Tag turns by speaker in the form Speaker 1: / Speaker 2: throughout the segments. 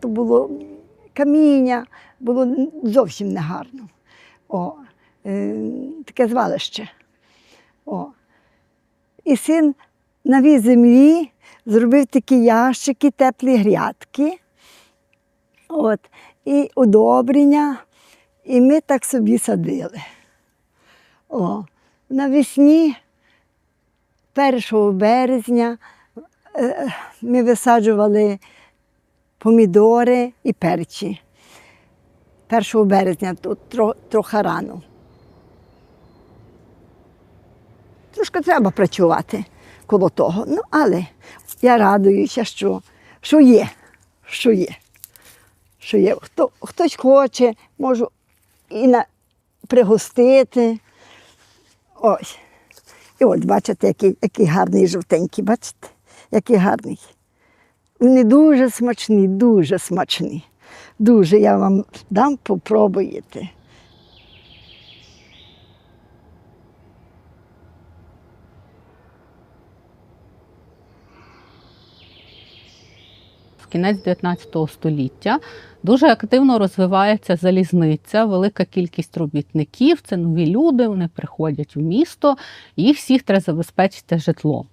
Speaker 1: то було каміння, було зовсім негарно. О, е, таке звалище. О. І син навій землі зробив такі ящики, теплі грядки. От, і удобрення, і ми так собі садили. О, навесні, 1 березня, е, ми висаджували помідори і перчі. 1 березня тут тро- трохи рано. Трошки треба працювати коло того. Ну, але я радуюся, що, що є, що є. Що є. Хто, хтось хоче, можу і на, пригостити. Ось. І от бачите, який, який гарний жовтенький, бачите? Який гарний. Вони дуже смачні, дуже смачні. Дуже я вам дам, попробуєте.
Speaker 2: в кінець 19 століття дуже активно розвивається залізниця, велика кількість робітників, це нові люди, вони приходять в місто, їх всіх треба забезпечити житлом.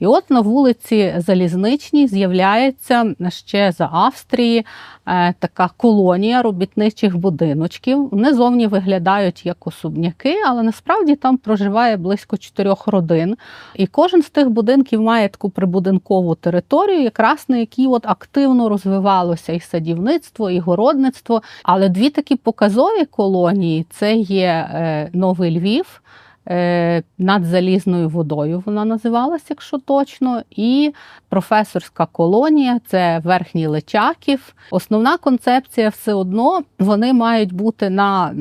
Speaker 2: І от на вулиці Залізничній з'являється ще за Австрії е, така колонія робітничих будиночків. Вони зовні виглядають як особняки, але насправді там проживає близько чотирьох родин. І кожен з тих будинків має таку прибудинкову територію, якраз на якій от активно розвивалося і садівництво, і городництво. Але дві такі показові колонії це є е, Новий Львів. е, Над залізною водою вона називалася, якщо точно, і професорська колонія це верхній Личаків. Основна концепція все одно вони мають бути на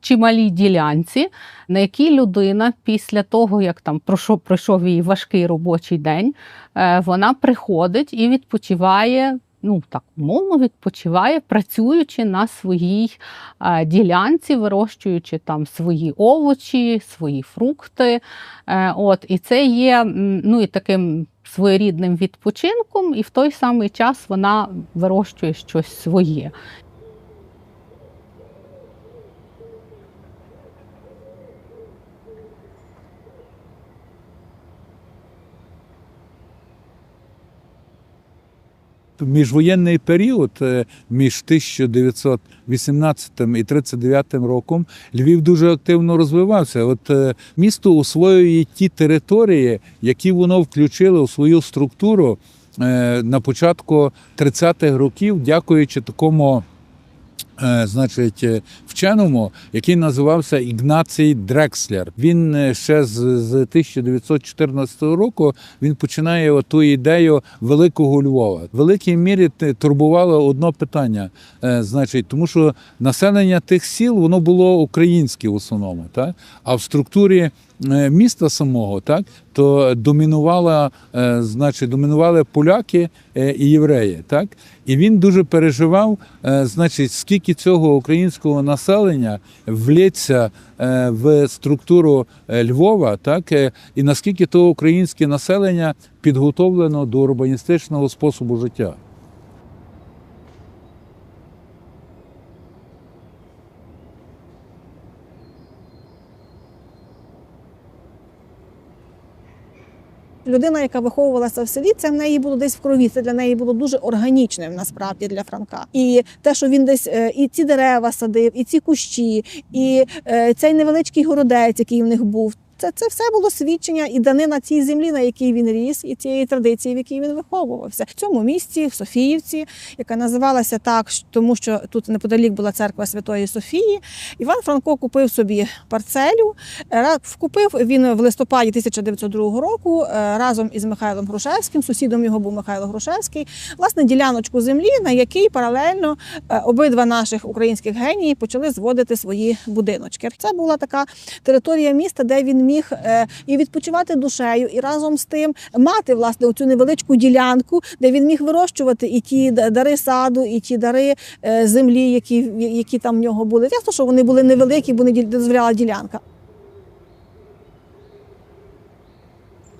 Speaker 2: чималій ділянці, на якій людина після того, як там пройшов, її важкий робочий день, е, вона приходить і відпочиває. Ну так умовно відпочиває, працюючи на своїй е, ділянці, вирощуючи там свої овочі, свої фрукти. Е, от, і це є ну, і таким своєрідним відпочинком, і в той самий час вона вирощує щось своє.
Speaker 3: Міжвоєнний період е, між 1918 і 1939 роком Львів дуже активно розвивався. От е, місто освоює ті території, які воно включило у свою структуру е, на початку 30-х років, дякуючи такому. Значить, вченому, який називався Ігнацій Дрекслер. Він е, ще з, з 1914 року він починає ту ідею великого Львова. В великій мірі турбувало одне питання. е, Значить, тому що населення тих сіл воно було українське в основному, так? а в структурі е, міста самого, так, то домінувала, значить, домінували поляки і євреї. Так? І він дуже переживав, значить, скільки цього українського населення влється е, в структуру е, Львова, так, е, і наскільки то українське населення підготовлено до урбаністичного способу життя.
Speaker 4: Людина, яка виховувалася в селі, це в неї було десь в крові. Це для неї було дуже органічним насправді для Франка. І те, що він десь е, і ці дерева садив, і ці кущі, і е, цей невеличкий городець, який в них був. Це, це все було свідчення і данина цій землі, на якій він ріс, і цієї традиції, в якій він виховувався. В цьому місті, в Софіївці, яка називалася так, тому що тут неподалік була церква Святої Софії. Іван Франко купив собі парцелю. Вкупив він в листопаді 1902 року е, разом із Михайлом Грушевським. Сусідом його був Михайло Грушевський. Власне, діляночку землі, на якій паралельно е, обидва наших українських генії почали зводити свої будиночки. Це була така територія міста, де він міг е, і відпочивати душею, і разом з тим мати власне оцю невеличку ділянку, де він міг вирощувати і ті дари саду, і ті дари е, землі, які, які там в нього були. Ясно, що вони були невеликі, бо не дозволяла ділянка.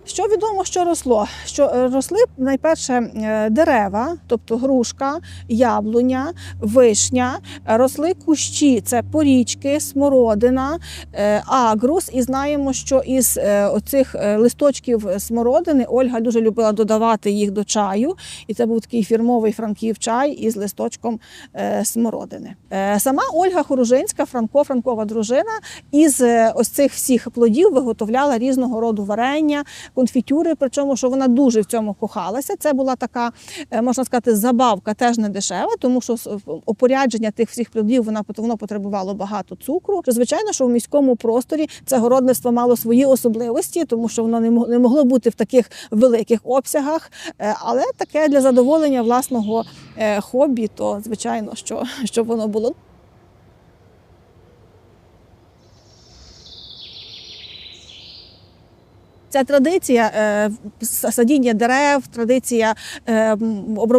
Speaker 4: Що відомо, що росло? Що е, росли найперше е, дерева, тобто грушка, яблуня, вишня, росли кущі, це порічки, смородина, е, агрус. І знаємо, що із оцих листочків смородини Ольга дуже любила додавати їх до чаю. І це був такий фірмовий франків чай із листочком смородини. Сама Ольга Хоружинська, Франко, Франкова дружина, із ось цих всіх плодів виготовляла різного роду варення, конфітюри. Причому, що вона дуже в цьому кохалася. Це була така, е, можна сказати, забавка теж не дешева, тому що опорядження тих всіх плодів вона воно потребувало багато цукру. Звичайно, що в міському просторі це городництво мало свої особливості, тому що воно не мо- не могло бути в таких великих обсягах. Е, Але таке для задоволення власного е, хобі, то звичайно, що, що воно було. Ця традиція е, садіння дерев, традиція е,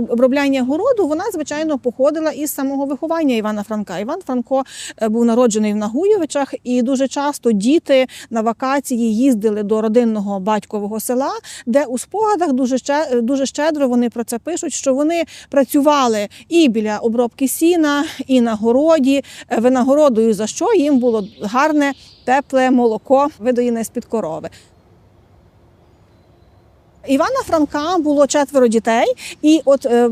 Speaker 4: обробляння городу, вона звичайно походила із самого виховання Івана Франка. Іван Франко е, був народжений в Нагуєвичах, і дуже часто діти на вакації їздили до родинного батькового села, де у спогадах дуже дуже щедро вони про це пишуть, що вони працювали і біля обробки сіна, і на городі. Винагородою за що їм було гарне тепле молоко, видоїне з під корови. Івана Франка було четверо дітей, і от е,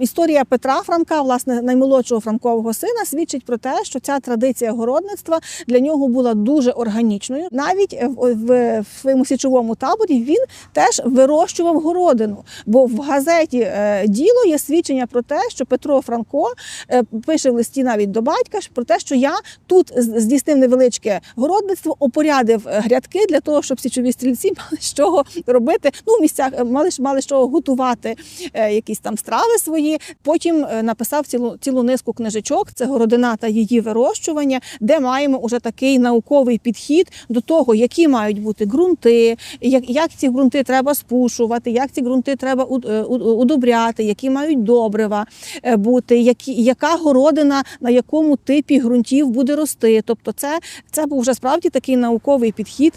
Speaker 4: історія Петра Франка, власне, наймолодшого франкового сина, свідчить про те, що ця традиція городництва для нього була дуже органічною. Навіть е, в, в, в своєму січовому таборі він теж вирощував городину. Бо в газеті е, діло є свідчення про те, що Петро Франко е, пише в листі навіть до батька про те, що я тут здійснив невеличке городництво, опорядив е, грядки для того, щоб січові стрільці мали з чого робити. Ну, в місцях е, мали мали чого готувати е, якісь там страви свої. Потім е, написав цілу цілу низку книжечок. Це городина та її вирощування, де маємо уже такий науковий підхід до того, які мають бути ґрунти, як, як ці ґрунти треба спушувати, як ці ґрунти треба уд- удобряти, які мають добрива бути, які, яка городина на якому типі ґрунтів буде рости. Тобто, це, це був вже справді такий науковий підхід.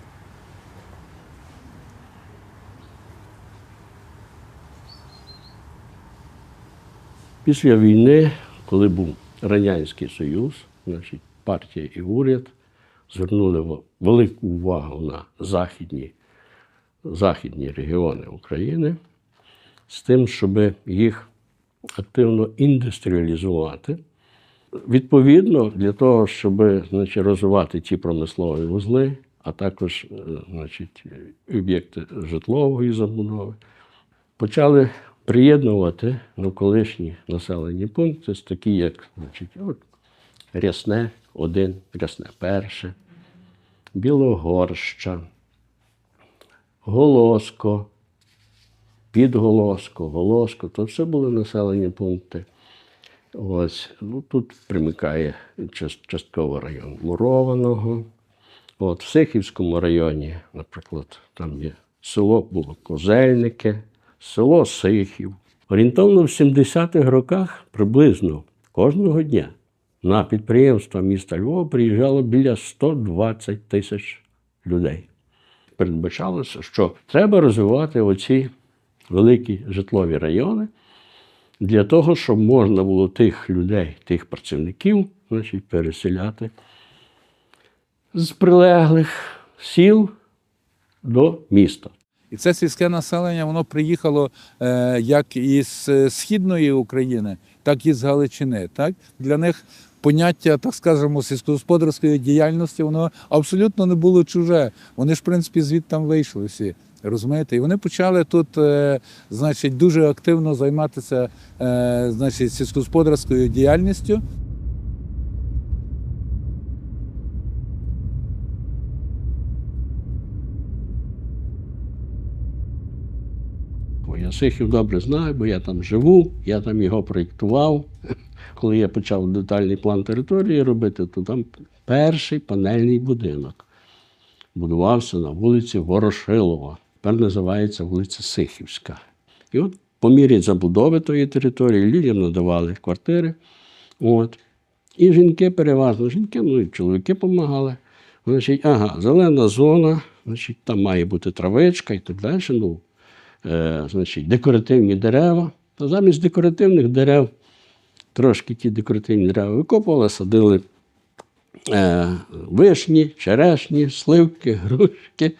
Speaker 5: Після війни, коли був Радянський Союз, значить, партія і уряд звернули велику увагу на західні, західні регіони України з тим, щоб їх активно індустріалізувати. Відповідно, для того, щоб значить, розвивати ті промислові вузли, а також е, значить, об'єкти житлової забудови, почали приєднувати навколишні населені пункти, такі як значить, от, Рясне 1, Рясне перше, Білогорща, Голоско, Підголоско, Голоско, то все були населені пункти. Ось, ну, тут примикає частково район Мурованого. От, в Сихівському районі, наприклад, там є село було Козельнике, село Сихів. Орієнтовно в 70-х роках приблизно кожного дня на підприємства міста Львова приїжджало біля 120 тисяч людей. Передбачалося, що треба розвивати оці великі житлові райони для того, щоб можна було тих людей, тих працівників, значить, переселяти з прилеглих сіл до міста.
Speaker 3: І це сільське населення воно приїхало е, як із е, східної України, так і з Галичини. Так? Для них поняття, так скажемо, сільськогосподарської діяльності воно абсолютно не було чуже. Вони ж, в принципі, звідти вийшли всі. Розумієте? І вони почали тут, е, значить, дуже активно займатися значить, сільськогосподарською діяльністю.
Speaker 5: Бо я Сихів добре знаю, бо я там живу, я там його проєктував. Коли я почав детальний план території робити, то там перший панельний будинок будувався на вулиці Ворошилова. Тепер називається вулиця Сихівська. І от по мірі забудови тої території людям надавали квартири. От. І жінки переважно, жінки, ну і чоловіки допомагали. Значить, ага, зелена зона, значить, там має бути травичка і так далі. Ну, е, значить, декоративні дерева. То замість декоративних дерев, трошки ті декоративні дерева викопували, садили е, вишні, черешні, сливки, грушки.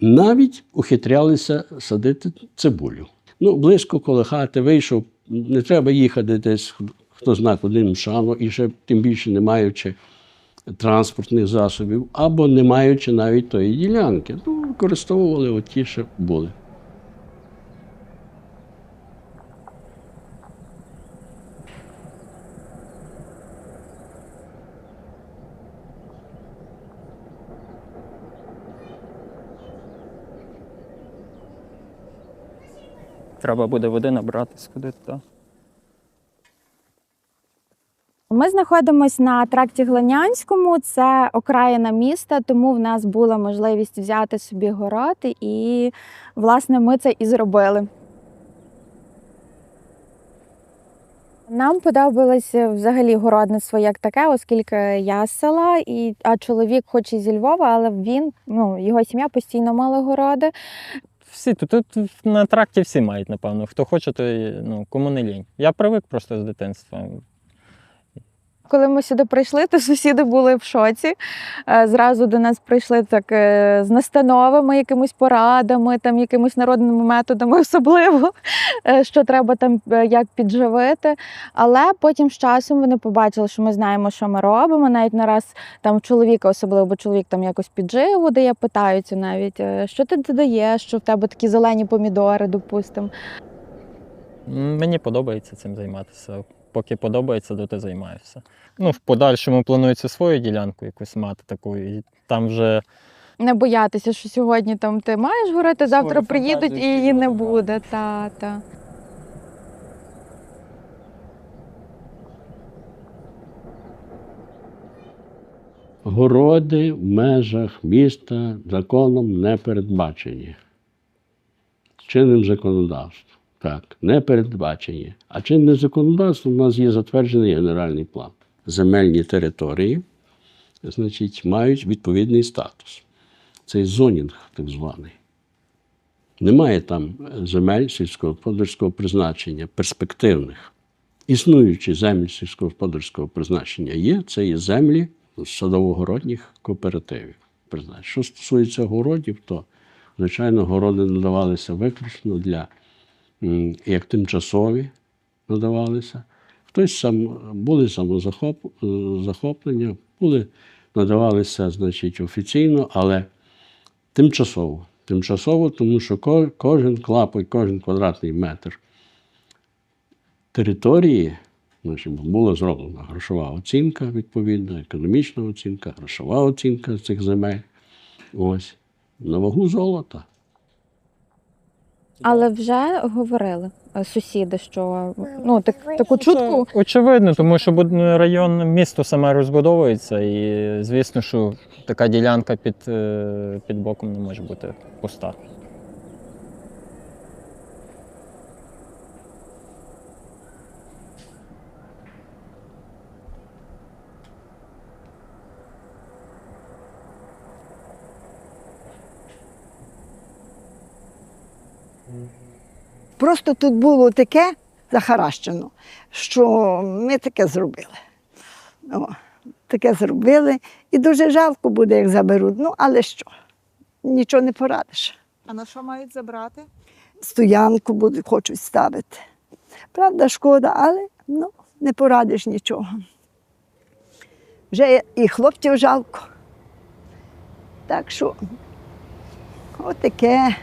Speaker 5: Навіть ухитрялися садити цибулю. Ну, близько коло хати вийшов, не треба їхати десь, хто знає, куди мшану, і ще тим більше не маючи транспортних засобів, або не маючи навіть тої ділянки. Ну, використовували оті, що були.
Speaker 6: Треба буде води набрати, сходити. Так.
Speaker 7: Ми знаходимося на тракті Глинянському, це окраїна міста, тому в нас була можливість взяти собі город, і власне ми це і зробили. Нам подобалося взагалі городництво як таке, оскільки я з села, і, а чоловік, хоч і зі Львова, але він, ну, його сім'я постійно мала городи.
Speaker 6: Всі тут, тут на тракті всі мають, напевно. Хто хоче, то ну, кому не лінь. Я привик просто з дитинства.
Speaker 7: Коли ми сюди прийшли, то сусіди були в шоці. Е, Зразу до нас прийшли так е, з настановами, якимись порадами, там якимись народними методами, особливо, е, що треба там як підживити. Але потім з часом вони побачили, що ми знаємо, що ми робимо. Навіть не раз там чоловіка, особливо, бо чоловік там якось підживу дає, питаються навіть, що ти додаєш, що в тебе такі зелені помідори, допустимо.
Speaker 6: Мені подобається цим займатися. Поки подобається, то ти займаєшся. Ну, в подальшому планується свою ділянку якусь мати таку, і там вже
Speaker 7: Не боятися, що сьогодні там ти маєш горити, завтра
Speaker 6: Свою
Speaker 7: приїдуть і її не буде. Та, та.
Speaker 5: Городи в межах міста законом не передбачені. Чинним законодавством. Так, не передбачені. А чинне законодавство у нас є затверджений генеральний план. Земельні території, значить, мають відповідний статус. Цей зонінг, так званий. Немає там земель сільськогосподарського призначення, перспективних. Існуючі землі сільськогосподарського призначення є, це є землі садово-городніх кооперативів. Що стосується городів, то, звичайно, городи надавалися виключно для як тимчасові надавалися. Хтось сам були самозахоп, е, були, надавалися, значить, офіційно, але тимчасово. Тимчасово, тому що кожен клапоть, кожен квадратний метр території значить, була зроблена грошова оцінка, відповідна, економічна оцінка, грошова оцінка цих земель. Ось. На вагу золота.
Speaker 7: Але вже говорили е, сусіди, що ну так таку чутку.
Speaker 6: Очевидно, тому що буд- район, місто саме розбудовується, і звісно, що така ділянка під, е, під боком не може бути пуста.
Speaker 1: Просто тут було таке захаращено, що ми таке зробили. О, таке зробили. І дуже жалко буде, як заберуть. Ну, але що? Нічого не порадиш.
Speaker 4: А на що мають забрати?
Speaker 1: Стоянку будуть, хочуть ставити. Правда, шкода, але ну, не порадиш нічого. Вже і хлопців жалко. Так що, отаке.